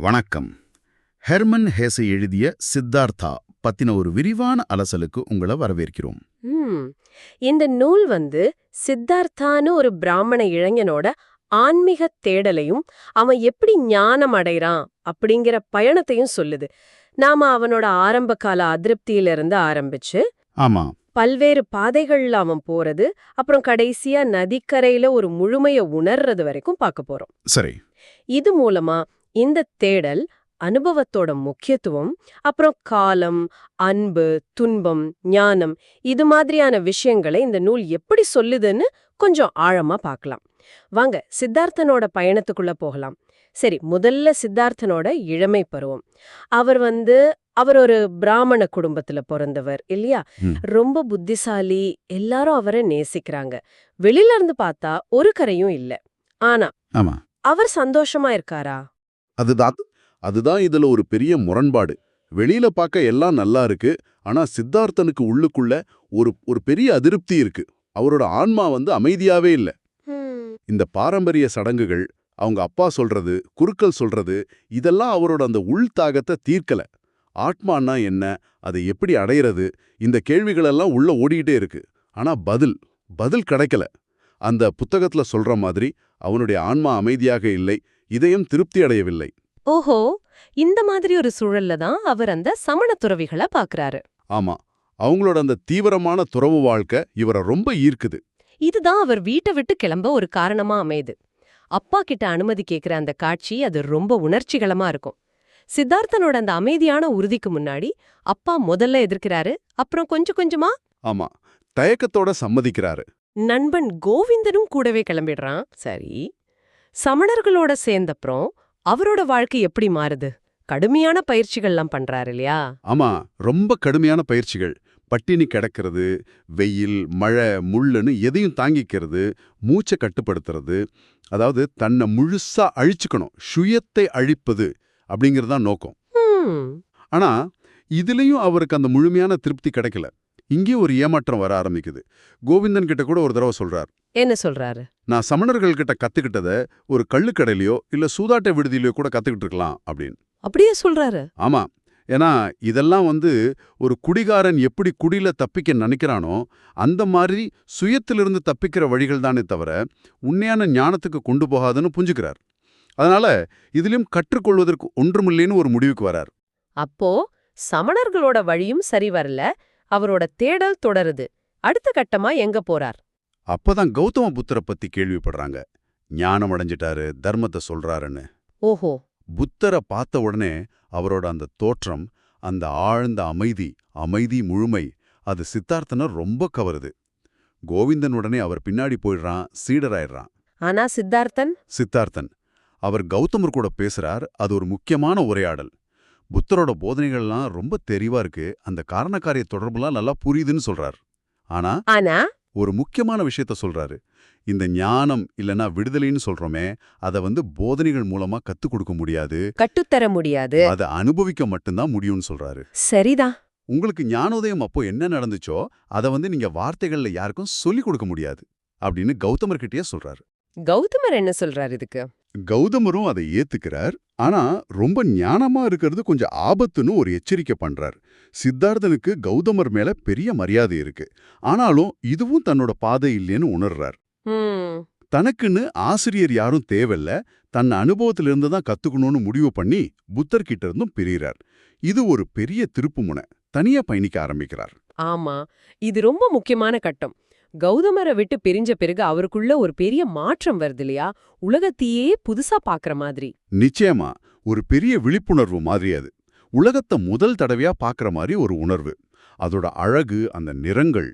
வணக்கம். ஹெர்மன் ஹேசை எழுதிய சித்தார்த்தா பத்தின ஒரு விரிவான அலசலுக்கு உங்களை வரவேற்கிறோம். இந்த நூல் வந்து சித்தார்த்தான்னு ஒரு பிராமண இளைஞனோட ஆன்மீக தேடலையும் அவன் எப்படி ஞானம் அடைறான் அப்படிங்கிற பயணத்தையும் சொல்லுது. நாம அவனோட ஆரம்ப கால அதிருப்தியிலிருந்து ஆரம்பிச்சு ஆமா. பல்வேறு பாதைகள்ல அவன் போறது அப்புறம் கடைசியா நதிக்கரையில ஒரு முழுமைய உணர்றது வரைக்கும் பார்க்க போறோம். சரி. இது மூலமா இந்த தேடல் அனுபவத்தோட முக்கியத்துவம் அப்புறம் காலம் அன்பு துன்பம் ஞானம் இது மாதிரியான விஷயங்களை இந்த நூல் எப்படி சொல்லுதுன்னு கொஞ்சம் ஆழமா பார்க்கலாம். வாங்க சித்தார்த்தனோட பயணத்துக்குள்ள போகலாம். சரி முதல்ல சித்தார்த்தனோட இளமை பருவம். அவர் வந்து அவர் ஒரு பிராமண குடும்பத்துல பிறந்தவர் இல்லையா. ரொம்ப புத்திசாலி எல்லாரும் அவரை நேசிக்கிறாங்க. வெளியில இருந்து பார்த்தா ஒரு கரையும் இல்ல. ஆனா அவர் சந்தோஷமா இருக்காரா? அதுதான் அதுதான் இதுல ஒரு பெரிய முரண்பாடு. வெளியில பார்க்க எல்லாம் நல்லா இருக்கு ஆனா சித்தார்த்தனுக்கு உள்ளுக்குள்ள ஒரு ஒரு பெரிய அதிருப்தி இருக்கு. அவரோட ஆன்மா வந்து அமைதியாவே இல்ல. இந்த பாரம்பரிய சடங்குகள் அவங்க அப்பா சொல்றது குருக்கள் சொல்றது இதெல்லாம் அவரோட அந்த உள் தாகத்தை தீர்க்கல. ஆத்மான்னா என்ன அதை எப்படி அடையிறது இந்த கேள்விகளெல்லாம் உள்ள ஓடிக்கிட்டே இருக்கு. ஆனா பதில் பதில் கிடைக்கல. அந்த புத்தகத்துல சொல்ற மாதிரி அவனுடைய ஆன்மா அமைதியாக இல்லை இதயம் திருப்தி அடையவில்லை. ஓஹோ இந்த மாதிரி ஒரு சூழல்ல தான் அவர் அந்த சமண துறவிகளை பாக்குறாரு. ஆமா அவங்களோட அந்த தீவிரமான துறவு வாழ்க்கை இவரை ரொம்ப ஈர்க்குது. இதுதான் அவர் வீட்டை விட்டு கிளம்ப ஒரு காரணமா அமையுது. அப்பா கிட்ட அனுமதி கேக்குற அந்த காட்சி அது ரொம்ப உணர்ச்சிகரமா இருக்கும். சித்தார்த்தனோட அந்த அமைதியான உறுதிக்கு முன்னாடி அப்பா முதல்ல எதிர்க்கிறாரு அப்புறம் கொஞ்சம் கொஞ்சமா ஆமா தயக்கத்தோட சம்மதிக்கிறாரு. நண்பன் கோவிந்தனும் கூடவே கிளம்பிடுறான். சரி. சமணர்களோட சேர்ந்தப்புறம் அவரோட வாழ்க்கை எப்படி மாறுது? கடுமையான பயிற்சிகள்லாம் பண்றாரு இல்லையா? ஆமா ரொம்ப கடுமையான பயிற்சிகள். பட்டினி கிடக்கிறது வெயில் மழை முள்ளுன்னு எதையும் தாங்கிக்கிறது மூச்சை கட்டுப்படுத்துறது அதாவது தன்னை முழுசா அழிச்சுக்கணும் சுயத்தை அழிப்பது அப்படிங்கிறது தான் நோக்கம். ஆனா இதுலயும் அவருக்கு அந்த முழுமையான திருப்தி கிடைக்கல. இங்கேயும் ஒரு ஏமாற்றம் வர ஆரம்பிக்குது. கோவிந்தன் கிட்ட கூட ஒரு தடவை சொல்றார். என்ன சொல்றாரு? நான் சமணர்கள் கிட்ட கத்துக்கிட்டத ஒரு கள்ளுக்கடையிலயோ இல்ல சூதாட்ட விடுதியிலயோ கூட கத்துக்கிட்டு இருக்கலாம் அப்படின்னு. அப்படியே சொல்றாரு. ஆமா. ஏன்னா இதெல்லாம் வந்து ஒரு குடிகாரன் எப்படி குடியில தப்பிக்க நினைக்கிறானோ அந்த மாதிரி சுயத்திலிருந்து தப்பிக்கிற வழிகள் தானே தவிர உண்மையான ஞானத்துக்கு கொண்டு போகாதுன்னு புரிஞ்சுக்கிறார். அதனால இதுலயும் கற்றுக்கொள்வதற்கு ஒன்றுமில்லைன்னு ஒரு முடிவுக்கு வரார். அப்போ சமணர்களோட வழியும் சரி வரல அவரோட தேடல் தொடருது. அடுத்த கட்டமா எங்க போறார்? அப்பதான் கௌதம புத்தரை பத்தி கேள்விப்படுறாங்க. ஞானம் அடைஞ்சிட்டாரு தர்மத்தை சொல்றாருன்னு. ஓஹோ. புத்தரை பார்த்த உடனே அவரோட அந்த தோற்றம் அந்த ஆழ்ந்த அமைதி அமைதி முழுமை அது சித்தார்த்தனை ரொம்ப கவருது. கோவிந்தன் உடனே அவர் பின்னாடி போயிடுறான் சீடராயிடுறான். ஆனா சித்தார்த்தன்? சித்தார்த்தன். அவர் கௌதமர் கூட பேசுறார் அது ஒரு முக்கியமான உரையாடல். புத்தரோட போதனைகள்லாம் ரொம்ப தெளிவா இருக்கு. அந்த காரணக்காரிய தொடர்புலாம் நல்லா புரியுதுன்னு சொல்றார். ஆனா ஆனா ஒரு முக்கியமான விஷயத்த சொல்றாரு. இந்த ஞானம் இல்லனா விடுதலைன்னு சொல்றோமே அதை வந்து போதனைகள் மூலமா கத்துக் கொடுக்க முடியாது. கட்டுத்தர முடியாது. அதை அனுபவிக்க மட்டும்தான் முடியும்னு சொல்றாரு. சரிதான் உங்களுக்கு ஞானோதயம் அப்போ என்ன நடந்துச்சோ அதை வந்து நீங்க வார்த்தைகள்ல யாருக்கும் சொல்லிக் கொடுக்க முடியாது அப்படின்னு கௌதமர்கிட்டயே சொல்றாரு. கௌதமர் என்ன சொல்றாரு இதுக்கு? கௌதமரும் அதை ஏத்துக்கிறார். ஆனா ரொம்ப ஞானமா இருக்கிறது கொஞ்சம் ஆபத்துன்னு ஒரு எச்சரிக்கை பண்றார். சித்தார்த்தனுக்கு கௌதமர் மேல பெரிய மரியாதை இருக்கு. ஆனாலும் இதுவும் தன்னோட பாதை இல்லைன்னு உணர்றார். தனக்குன்னு ஆசிரியர் யாரும் தேவையில்ல. தன் அனுபவத்திலிருந்து தான் கத்துக்கணும்னு முடிவு பண்ணி புத்தர் கிட்ட இருந்தும் பிரிகிறார் இது ஒரு பெரிய திருப்புமுனை தனியா பயணிக்க ஆரம்பிக்கிறார். ஆமா. இது ரொம்ப முக்கியமான கட்டம். கௌதமரை விட்டு பிரிஞ்ச பிறகு அவருக்குள்ள ஒரு பெரிய மாற்றம் வருது இல்லையா? உலகத்தையே புதுசா பாக்குற மாதிரி. நிச்சயமா. ஒரு பெரிய விழிப்புணர்வு மாதிரி அது. உலகத்தை முதல் தடவையா பாக்குற மாதிரி ஒரு உணர்வு. அதோட அழகு அந்த நிறங்கள்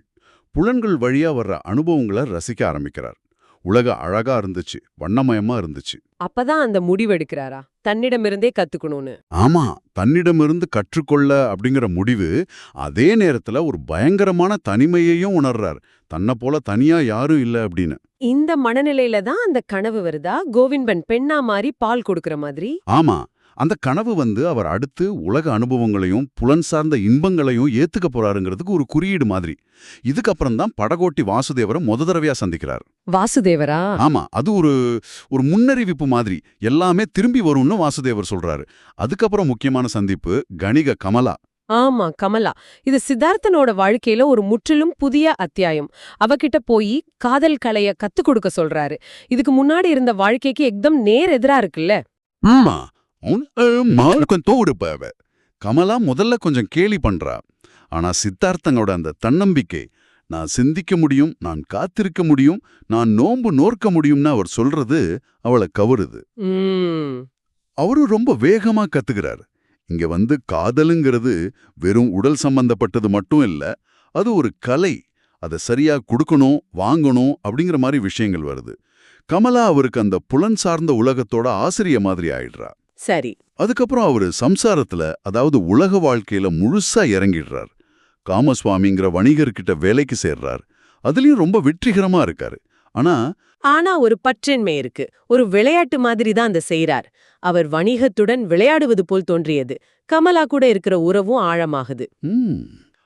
புலன்கள் வழியா வர்ற அனுபவங்களை ரசிக்க ஆரம்பிக்கிறார். உலக அழகா இருந்துச்சு வண்ணமயமா இருந்துச்சு. அப்பதான் அந்த முடிவெடுக்கிறாரா? தன்னிடமிருந்தே கத்துக்கணும்னு. ஆமா தன்னிடமிருந்து கற்றுக்கொள்ள அப்படிங்கிற முடிவு அதே நேரத்துல ஒரு பயங்கரமான தனிமையையும் உணர்றார். தன்னை போல தனியா யாரும் இல்ல அப்படின்னு. இந்த மனநிலையில தான் அந்த கனவு வருதா? கோவிந்தன் பெண்ணா மாறி பால் கொடுக்கற மாதிரி? ஆமா அந்த கனவு வந்து அவர் அடுத்து உலக அனுபவங்களையும் புலன் சார்ந்த இன்பங்களையும் ஏத்துக்க போறாருங்கிறதுக்கு ஒரு குறியீடு மாதிரி. இதுக்கப்புறம் தான் படகோட்டி வாசுதேவரை முத தடவையா சந்திக்கிறார். வாசுதேவரா? ஆமா அது ஒரு ஒரு முன்னறிவிப்பு மாதிரி. எல்லாமே திரும்பி வரும்னு வாசுதேவர் சொல்றாரு. அதுக்கப்புறம் முக்கியமான சந்திப்பு கணிக கமலா. ஆமா கமலா. இது சித்தார்த்தனோட வாழ்க்கையில ஒரு முற்றிலும் புதிய அத்தியாயம். அவகிட்ட போய் காதல் கலைய கத்து கொடுக்க சொல்றாரு. இதுக்கு முன்னாடி இருந்த வாழ்க்கைக்கு எக்தம் நேர் எதிரா இருக்குல்ல? கமலா முதல்ல கொஞ்சம் கேலி பண்றா. ஆனா சித்தார்த்தங்களோட அந்த தன்னம்பிக்கை நான் சிந்திக்க முடியும் நான் காத்திருக்க முடியும் நான் நோன்பு நோர்க்க முடியும்னு அவர் சொல்றது அவளை கவருது. ம். அவரு ரொம்ப வேகமா கத்துக்கிறார். இங்க வந்து காதலுங்கிறது வெறும் உடல் சம்பந்தப்பட்டது மட்டும் இல்ல அது ஒரு கலை. அதை சரியா கொடுக்கணும் வாங்கணும் அப்படிங்கிற மாதிரி விஷயங்கள் வருது. கமலா அவருக்கு அந்த புலன் சார்ந்த உலகத்தோட ஆசிரிய மாதிரி ஆயிடுறா. சரி. அதுக்கப்புறம் அவரு சம்சாரத்துல அதாவது உலக வாழ்க்கையில முழுசா இறங்கிடுறார். காமசுவாமிங்கிற வணிகர்கிட்ட வேலைக்கு சேர்றார். அதுலயும் ரொம்ப வெற்றிகரமா இருக்காரு. ஆனா ஆனா ஒரு பற்றின்மை இருக்கு. ஒரு விளையாட்டு மாதிரி தான் அந்த செய்றார். அவர் வணிகத்துடன் விளையாடுவது போல் தோன்றியது. கமலா கூட இருக்கிற உறவும் ஆழமாகுது.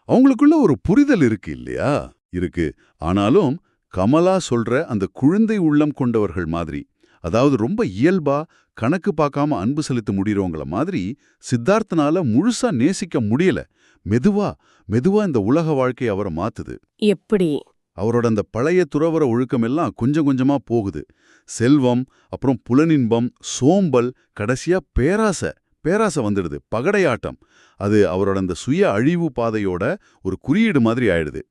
அவங்களுக்குள்ள ஒரு புரிதல் இருக்கு இல்லையா? இருக்கு. ஆனாலும் கமலா சொல்ற அந்த குழந்தை உள்ளம் கொண்டவர்கள் மாதிரி. அதாவது ரொம்ப இயல்பா கணக்கு பார்க்காம அன்பு செலுத்த முடியறவங்கள மாதிரி சித்தார்த்தனால முழுசா நேசிக்க முடியல. மெதுவா மெதுவா இந்த உலக வாழ்க்கை அவரை மாத்துது. எப்படி? அவரோட அந்த பழைய துறவர ஒழுக்கம் எல்லாம் கொஞ்சம் கொஞ்சமா போகுது. செல்வம் அப்புறம் புலனின்பம் சோம்பல் கடைசியா பேராசை பேராசை வந்துடுது. பகடையாட்டம். அது அவரோட அந்த சுய அழிவு பாதையோட ஒரு குறியீடு மாதிரி ஆயிடுது.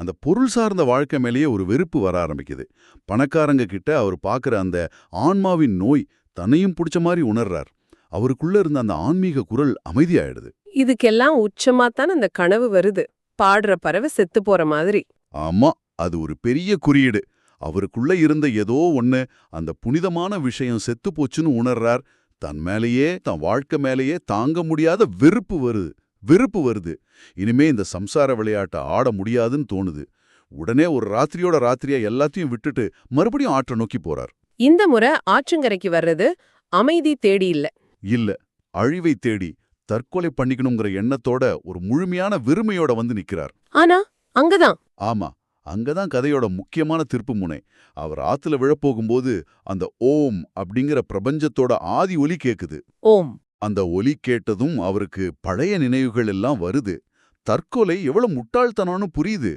அந்த பொருள் சார்ந்த வாழ்க்கை மேலேயே ஒரு வெறுப்பு வர ஆரம்பிக்குது. பணக்காரங்க கிட்ட அவர் பார்க்குற அந்த ஆன்மாவின் நோய் தன்னையும் பிடிச்ச மாதிரி உணர்றார். அவருக்குள்ள இருந்த அந்த ஆன்மீக குரல் அமைதியாயிடுது. இதுக்கெல்லாம் உச்சமா தான் அந்த கனவு வருது. பாடுற பறவை செத்து போற மாதிரி. ஆமா அது ஒரு பெரிய குறியீடு. அவருக்குள்ள இருந்த ஏதோ ஒண்ணு அந்த புனிதமான விஷயம் செத்து போச்சுன்னு உணர்றார். தன் மேலேயே தன் வாழ்க்கை மேலேயே தாங்க முடியாத வெறுப்பு வருது. வெறுப்பு வருது. இனிமே இந்த சம்சார விளையாட்டை ஆட முடியாதுன்னு தோணுது. உடனே ஒரு ராத்திரியோட ராத்திரியா எல்லாத்தையும் விட்டுட்டு மறுபடியும் ஆற்ற நோக்கி போறார். இந்த முறை ஆற்றங்கரைக்கு வர்றது அமைதி தேடி இல்ல. இல்ல. அழிவை தேடி தற்கொலை பண்ணிக்கணுங்கிற எண்ணத்தோட ஒரு முழுமையான வெறுமையோட வந்து நிக்கிறார். ஆனா அங்கதான். ஆமா. அங்கதான் கதையோட முக்கியமான திருப்பு முனை. அவர் ஆத்துல விழப்போகும்போது அந்த ஓம் அப்படிங்கிற பிரபஞ்சத்தோட ஆதி ஒலி கேக்குது. ஓம். அந்த ஒலி கேட்டதும் அவருக்கு பழைய நினைவுகள் எல்லாம் வருது. தற்கொலை எவ்வளவு முட்டாள்தனம்னு புரியுது.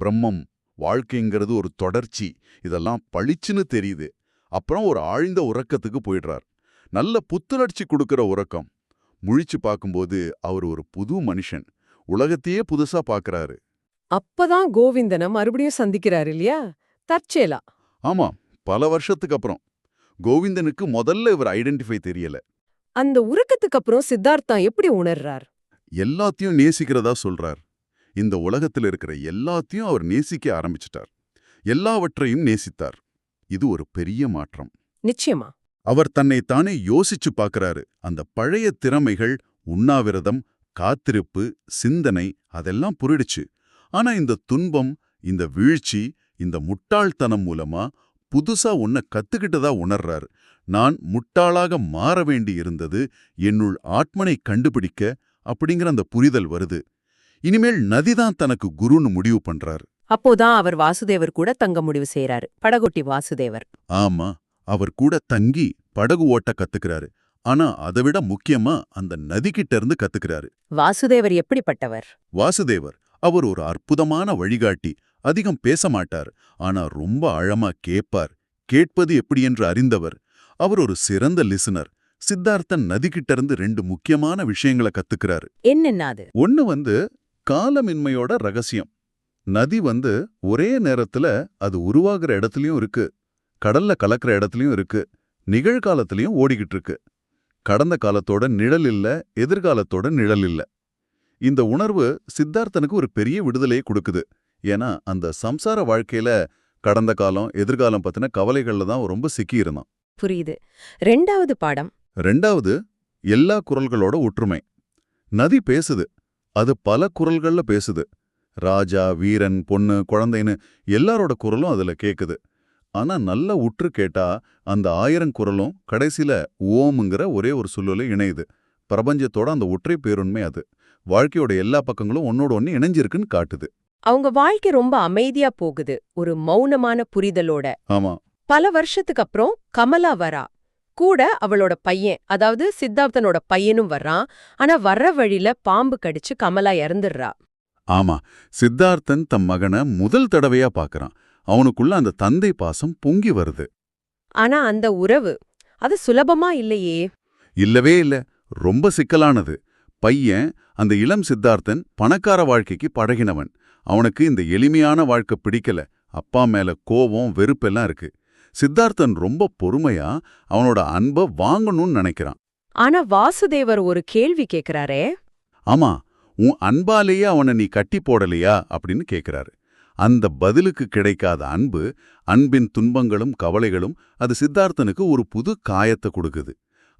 பிரம்மம் வாழ்க்கைங்கிறது ஒரு தொடர்ச்சி. இதெல்லாம் பளிச்சுன்னு தெரியுது. அப்புறம் ஒரு ஆழ்ந்த உறக்கத்துக்கு போயிடுறார். நல்ல புத்துணர்ச்சி கொடுக்கிற உறக்கம். முழிச்சு பார்க்கும்போது அவர் ஒரு புது மனுஷன். உலகத்தையே புதுசா பார்க்கறாரு. அப்பதான் கோவிந்தனை மறுபடியும் சந்திக்கிறாரு இல்லையா? தற்செயலா. ஆமா பல வருஷத்துக்கு அப்புறம். கோவிந்தனுக்கு முதல்ல இவர் ஐடென்டிஃபை தெரியல. அந்த உறக்கத்துக்கு அப்புறம் சித்தார்த்தா எப்படி உணர்றார்? எல்லாத்தையும் நேசிக்கிறதா சொல்றார். இந்த உலகத்துல இருக்கிற எல்லாத்தையும் அவர் நேசிக்க ஆரம்பிச்சிட்டார். எல்லாவற்றையும் நேசித்தார். இது ஒரு பெரிய மாற்றம். நிச்சயமா. அவர் தன்னை தானே யோசிச்சு பார்க்கறாரு அந்த பழைய திறமைகள் உண்ணாவிரதம் காத்திருப்பு சிந்தனை அதெல்லாம் புரிடுச்சு. ஆனா இந்த துன்பம் இந்த வீழ்ச்சி இந்த முட்டாள்தனம் மூலமா புதுசா ஒன்ன கத்துக்கிட்டதா உணர்றார். நான் முட்டாளாக மாற வேண்டி இருந்தது என்னுள் ஆத்மனை கண்டுபிடிக்க அப்படிங்கிற அந்த புரிதல் வருது. இனிமேல் நதிதான் தனக்கு குருன்னு முடிவு பண்றார். அப்போதான் அவர் வாசுதேவர் கூட தங்க முடிவு செய்யறாரு படகோட்டி வாசுதேவர். ஆமா அவர் கூட தங்கி படகு ஓட்ட கத்துக்கிறாரு. ஆனா அதைவிட முக்கியமா அந்த நதிக்கிட்ட இருந்து கத்துக்கிறாரு. வாசுதேவர் எப்படிப்பட்டவர்? வாசுதேவர் அவர் ஒரு அற்புதமான வழிகாட்டி. அதிகம் பேச மாட்டார். ஆனா ரொம்ப ஆழமா கேட்பார். கேட்பது எப்படி என்று அறிந்தவர். அவர் ஒரு சிறந்த லிசனர். சித்தார்த்தன் நதிக்கிட்ட இருந்து ரெண்டு முக்கியமான விஷயங்களை கத்துக்கிறாரு. என்னென்ன அது? ஒன்னு வந்து காலமின்மையோட ரகசியம். நதி வந்து ஒரே நேரத்துல அது உருவாகிற இடத்துலயும் இருக்கு. கடல்ல கலக்கிற இடத்துலயும் இருக்கு. நிகழ்காலத்திலயும் ஓடிக்கிட்டு இருக்கு. கடந்த காலத்தோட நிழல் இல்ல எதிர்காலத்தோட நிழல் இல்ல. இந்த உணர்வு சித்தார்த்தனுக்கு ஒரு பெரிய விடுதலையை கொடுக்குது. ஏன்னா அந்த சம்சார வாழ்க்கையில கடந்த காலம் எதிர்காலம் பத்தின கவலைகள்ல தான் ரொம்ப சிக்கி இருந்தான் புரியுது. ரெண்டாவது பாடம். ரெண்டாவது எல்லா குரல்களோட ஒற்றுமை. நதி பேசுது. அது பல குரல்கள்ல பேசுது. ராஜா வீரன் பொண்ணு குழந்தைன்னு எல்லாரோட குரலும் அதுல கேக்குது. ஆனா நல்லா உற்று கேட்டா அந்த ஆயிரம் குரலும் கடைசியில ஓம்ங்கிற ஒரே ஒரு சொல்லுல இணையுது. பிரபஞ்சத்தோட அந்த ஒற்றை பேருண்மை அது. வாழ்க்கையோட எல்லா பக்கங்களும் ஒன்னோட ஒன்னு இணைஞ்சிருக்குன்னு காட்டுது. அவங்க வாழ்க்கை ரொம்ப அமைதியா போகுது. ஒரு மௌனமான புரிதலோட. ஆமா. பல வருஷத்துக்கு அப்புறம் கமலா வரா. கூட அவளோட பையன் அதாவது சித்தார்த்தனோட பையனும் வர்றான். ஆனா வர்ற வழியில பாம்பு கடிச்சு கமலா இறந்துடுறா. ஆமா சித்தார்த்தன் தம் மகனை முதல் தடவையா பார்க்கறான் அவனுக்குள்ள அந்த தந்தை பாசம் பொங்கி வருது. ஆனா அந்த உறவு அது சுலபமா இல்லையே? இல்லவே இல்ல ரொம்ப சிக்கலானது. பையன் அந்த இளம் சித்தார்த்தன் பணக்கார வாழ்க்கைக்கு பழகினவன். அவனுக்கு இந்த எளிமையான வாழ்க்கை பிடிக்கல. அப்பா மேல கோபம் வெறுப்பெல்லாம் இருக்கு. சித்தார்த்தன் ரொம்ப பொறுமையா அவனோட அன்பை வாங்கணும்னு நினைக்கிறான். ஆனா வாசுதேவர் ஒரு கேள்வி கேக்குறாரே. ஆமா உன் அன்பாலேயே அவனை நீ கட்டி போடலையா அப்படின்னு கேக்குறாரு. அந்த பதிலுக்கு கிடைக்காத அன்பு அன்பின் துன்பங்களும் கவலைகளும் அது சித்தார்த்தனுக்கு ஒரு புது காயத்தை கொடுக்குது.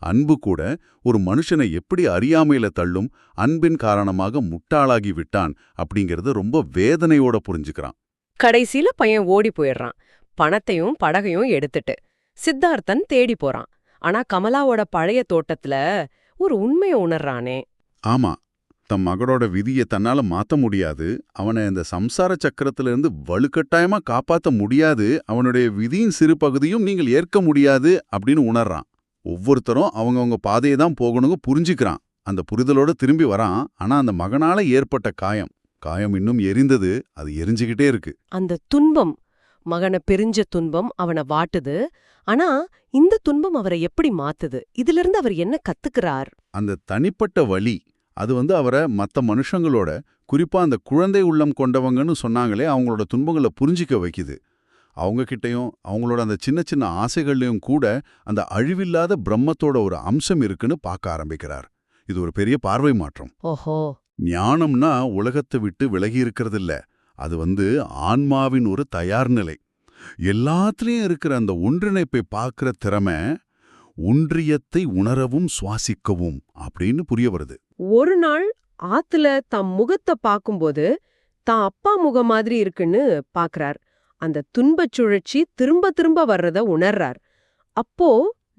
அன்பு கூட ஒரு மனுஷனை எப்படி அறியாமையில தள்ளும் அன்பின் காரணமாக முட்டாளாகி விட்டான் அப்படிங்கறத ரொம்ப வேதனையோட புரிஞ்சுக்கிறான். கடைசியில பையன் ஓடி போயிடுறான். பணத்தையும் படகையும் எடுத்துட்டு சித்தார்த்தன் தேடி போறான். ஆனா கமலாவோட பழைய தோட்டத்துல ஒரு உண்மையை உணர்றானே. ஆமா தம் மகளோட விதியை தன்னால மாத்த முடியாது. அவனை இந்த சம்சார சக்கரத்திலிருந்து வலுக்கட்டாயமா காப்பாத்த முடியாது. அவனுடைய விதியின் சிறு பகுதியும் நீங்கள் ஏற்க முடியாது அப்படின்னு உணர்றான். ஒவ்வொருத்தரும் அவங்கவங்க பாதையை தான் போகணுங்க புரிஞ்சுக்கிறான். அந்த புரிதலோட திரும்பி வரான். ஆனா அந்த மகனால ஏற்பட்ட காயம். காயம் இன்னும் எரிந்தது. அது எரிஞ்சுக்கிட்டே இருக்கு. அந்த துன்பம் மகனை பிரிஞ்ச துன்பம் அவனை வாட்டுது. ஆனா இந்த துன்பம் அவரை எப்படி மாத்துது? இதுல இருந்து அவர் என்ன கத்துக்கிறார்? அந்த தனிப்பட்ட வலி அது வந்து அவரை மத்த மனுஷங்களோட குறிப்பா அந்த குழந்தை உள்ளம் கொண்டவங்கன்னு சொன்னாங்களே அவங்களோட துன்பங்களை புரிஞ்சிக்க வைக்குது. அவங்க கிட்டயும் அவங்களோட அந்த சின்ன சின்ன ஆசைகள்லயும் கூட அந்த அழிவில்லாத பிரம்மத்தோட ஒரு அம்சம் இருக்குன்னு பார்க்க ஆரம்பிக்கிறார். இது ஒரு பெரிய பார்வை மாற்றம். ஓஹோ. ஞானம்னா உலகத்தை விட்டு விலகி இருக்கிறது இல்ல அது வந்து ஆன்மாவின் ஒரு தயார் நிலை. எல்லாத்துலயும் இருக்கிற அந்த ஒன்றிணைப்பை பார்க்கிற திறமை ஒன்றியத்தை உணரவும் சுவாசிக்கவும் அப்படின்னு புரிய வருது. ஒரு நாள் ஆத்துல தம் முகத்தை பாக்கும்போது தான் அப்பா முகம் மாதிரி இருக்குன்னு பாக்குறார் அந்த துன்பச் சுழற்சி திரும்ப திரும்ப வர்றத உணர்றார். அப்போ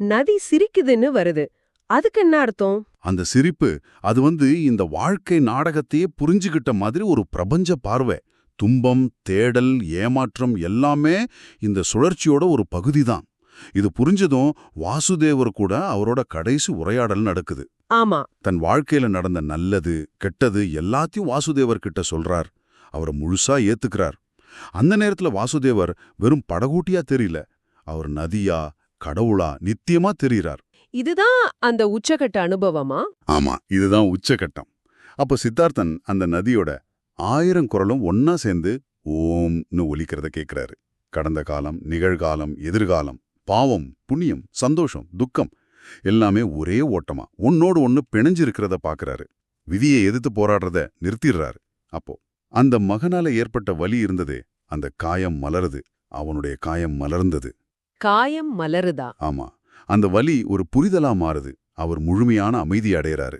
நதி சிரிக்குதுன்னு வருது. அதுக்கு என்ன அர்த்தம்? அந்த சிரிப்பு அது வந்து இந்த வாழ்க்கை நாடகத்தையே புரிஞ்சுகிட்ட மாதிரி ஒரு பிரபஞ்ச பார்வை. துன்பம் தேடல் ஏமாற்றம் எல்லாமே இந்த சுழற்சியோட ஒரு பகுதிதான். இது புரிஞ்சதும் வாசுதேவர் கூட அவரோட கடைசி உரையாடல் நடக்குது. ஆமா. தன் வாழ்க்கையில நடந்த நல்லது கெட்டது எல்லாத்தையும் வாசுதேவர் கிட்ட சொல்றார். அவரை முழுசா ஏத்துக்கிறார். அந்த நேரத்துல வாசுதேவர் வெறும் படகூட்டியா தெரியல. அவர் நதியா கடவுளா நித்தியமா தெரிகிறார் இதுதான் அந்த உச்சகட்ட அனுபவமா? ஆமா இதுதான் உச்சகட்டம். அப்போ சித்தார்த்தன் அந்த நதியோட ஆயிரம் குரலும் ஒன்னா சேர்ந்து ஓம்னு ஒலிக்கிறத கேட்கிறாரு கடந்த காலம் நிகழ்காலம் எதிர்காலம் பாவம் புண்ணியம் சந்தோஷம் துக்கம் எல்லாமே ஒரே ஓட்டமா. ஒன்னோடு ஒன்னு பிணைஞ்சிருக்கிறத பாக்குறாரு. விதியை எதிர்த்து போராடுறத நிறுத்திடுறாரு. அப்போ அந்த மகனால ஏற்பட்ட வலி இருந்ததே அந்த காயம் மலருது. அவனுடைய காயம் மலர்ந்தது. காயம் மலருதா? ஆமா. அந்த வலி ஒரு புரிதலா மாறுது. அவர் முழுமையான அமைதி அடையறாரு.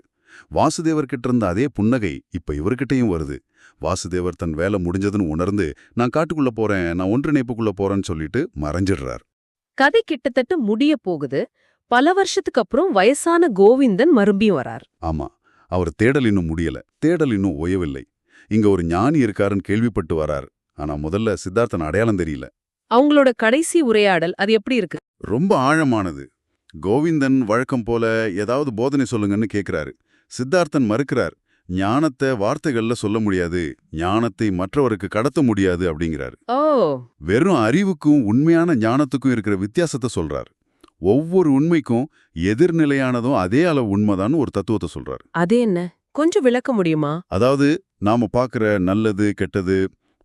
வாசுதேவர் கிட்ட இருந்த அதே புன்னகை இப்ப இவர்கிட்டயும் வருது. வாசுதேவர் தன் வேலை முடிஞ்சதுன்னு உணர்ந்து நான் காட்டுக்குள்ள போறேன் நான் ஒன்றிணைப்புக்குள்ள போறேன்னு சொல்லிட்டு மறைஞ்சிடுறார். கதை கிட்டத்தட்ட முடிய போகுது. பல வருஷத்துக்கு அப்புறம் வயசான கோவிந்தன் மறுபடியும் வரார். ஆமா அவர் தேடல் இன்னும் முடியல. தேடல் இன்னும் ஓயவில்லை. இங்க ஒரு ஞானி இருக்காருன்னு கேள்விப்பட்டு வரார். ஆனா முதல்ல சித்தார்த்தன் அடையாளம் தெரியல. அவங்களோட கடைசி உரையாடல் அது எப்படி இருக்கு? ரொம்ப ஆழமானது. கோவிந்தன் வழக்கம் போல ஏதாவது போதனை சொல்லுங்கன்னு கேக்குறாரு. சித்தார்த்தன் மறுக்கிறார். ஞானத்தை வார்த்தைகள்ல சொல்ல முடியாது. ஞானத்தை மற்றவருக்கு கடத்த முடியாது அப்படிங்கிறாரு. ஓ. வெறும் அறிவுக்கும் உண்மையான ஞானத்துக்கும் இருக்கிற வித்தியாசத்தை சொல்றார். ஒவ்வொரு உண்மைக்கும் எதிர்நிலையானதும் அதே அளவு உண்மைதான்னு ஒரு தத்துவத்தை சொல்றாரு. அது என்ன? கொஞ்சம் விளக்க முடியுமா? அதாவது நாம பார்க்குற நல்லது கெட்டது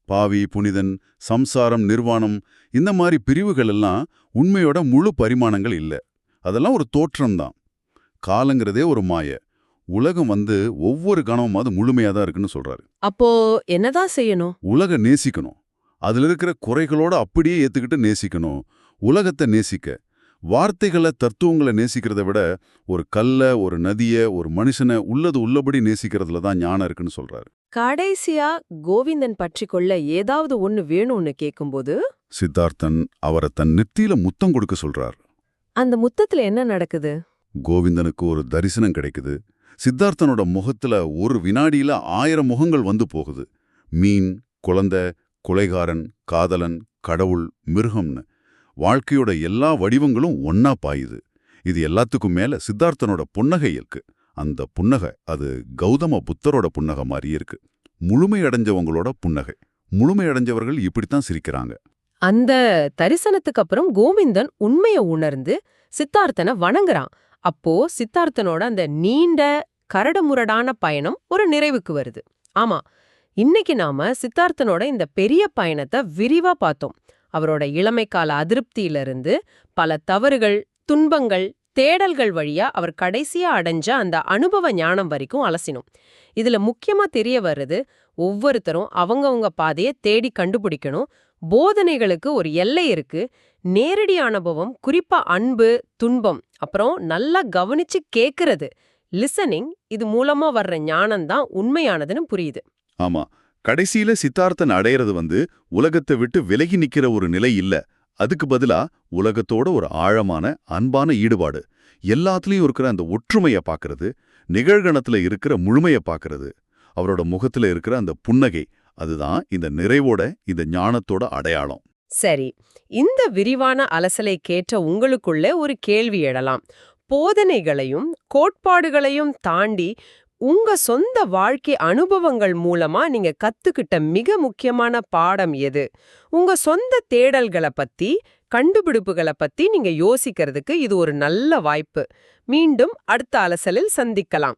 பாவி புனிதன் சம்சாரம் நிர்வாணம் இந்த மாதிரி பிரிவுகள் எல்லாம் உண்மையோட முழு பரிமாணங்கள் இல்ல. அதெல்லாம் ஒரு தோற்றம்தான். காலங்கிறதே ஒரு மாய. உலகம் வந்து ஒவ்வொரு கணமும் அது முழுமையா தான் இருக்குன்னு சொல்றாரு. அப்போ என்னதான் செய்யணும்? உலக நேசிக்கணும். அதுல இருக்கிற குறைகளோட அப்படியே ஏத்துக்கிட்டு நேசிக்கணும். உலகத்தை நேசிக்க. வார்த்தைகளை தத்துவங்களை நேசிக்கிறத விட ஒரு கல்ல ஒரு நதிய ஒரு மனுஷனை உள்ளது உள்ளபடி நேசிக்கிறதுல தான் ஞானம் இருக்குன்னு சொல்றாரு. கடைசியா கோவிந்தன் பற்றி கொள்ள ஏதாவது ஒன்னு வேணும்னு கேக்கும்போது? சித்தார்த்தன் அவரை தன் நெத்தியில முத்தம் கொடுக்க சொல்றார். அந்த முத்தத்துல என்ன நடக்குது? கோவிந்தனுக்கு ஒரு தரிசனம் கிடைக்குது. சித்தார்த்தனோட முகத்துல ஒரு வினாடியில ஆயிரம் முகங்கள் வந்து போகுது. மீன் குழந்தை கொலைகாரன் காதலன் கடவுள் மிருகம்னு. வாழ்க்கையோட எல்லா வடிவங்களும் ஒன்னா பாயுது. இது எல்லாத்துக்கும் மேல சித்தார்த்தனோட புன்னகை இருக்கு. அந்த புன்னகை அது கௌதம புத்தரோட புன்னகை மாதிரி இருக்கு. முழுமையடைஞ்சவங்களோட புன்னகை. முழுமையடைஞ்சவர்கள் இப்படித்தான் சிரிக்கிறாங்க. அந்த தரிசனத்துக்கு அப்புறம் கோவிந்தன் உண்மைய உணர்ந்து சித்தார்த்தனை வணங்குறான். அப்போ சித்தார்த்தனோட அந்த நீண்ட கரடுமுரடான பயணம் ஒரு நிறைவுக்கு வருது. ஆமா இன்னைக்கு நாம சித்தார்த்தனோட இந்த பெரிய பயணத்தை விரிவா பார்த்தோம். அவரோட இளமைக்கால அதிருப்தியிலிருந்து பல தவறுகள் துன்பங்கள் தேடல்கள் வழியா அவர் கடைசியா அடைஞ்ச அந்த அனுபவ ஞானம் வரைக்கும் அலசினோம். இதுல முக்கியமா தெரிய வர்றது ஒவ்வொருத்தரும் அவங்கவங்க பாதையை தேடி கண்டுபிடிக்கணும். போதனைகளுக்கு ஒரு எல்லை இருக்கு. நேரடி அனுபவம் குறிப்பா அன்பு துன்பம் அப்புறம் நல்லா கவனிச்சு கேக்குறது. லிசனிங் இது மூலமா வர்ற ஞானம் தான் உண்மையானதுன்னு புரியுது. ஆமா. கடைசியில சித்தார்த்தன் அடையிறது வந்து உலகத்தை விட்டு விலகி நிக்கிற ஒரு நிலை இல்ல. அதுக்கு பதிலா உலகத்தோட ஒரு ஆழமான அன்பான ஈடுபாடு. எல்லாத்துலயும் இருக்கிற அந்த ஒற்றுமைய பாக்குறது நிகழ்கணத்துல இருக்கிற முழுமைய பாக்குறது அவரோட முகத்துல இருக்கிற அந்த புன்னகை அதுதான் இந்த நிறைவோட இந்த ஞானத்தோட அடையாளம். சரி. இந்த விரிவான அலசலை கேட்ட உங்களுக்குள்ள ஒரு கேள்வி எழலாம். போதனைகளையும் கோட்பாடுகளையும் தாண்டி உங்க சொந்த வாழ்க்கை அனுபவங்கள் மூலமா நீங்க கத்துக்கிட்ட மிக முக்கியமான பாடம் எது? உங்க சொந்த தேடல்களை பத்தி கண்டுபிடிப்புகளை பத்தி நீங்க யோசிக்கிறதுக்கு இது ஒரு நல்ல வாய்ப்பு. மீண்டும் அடுத்த அலசலில் சந்திக்கலாம்.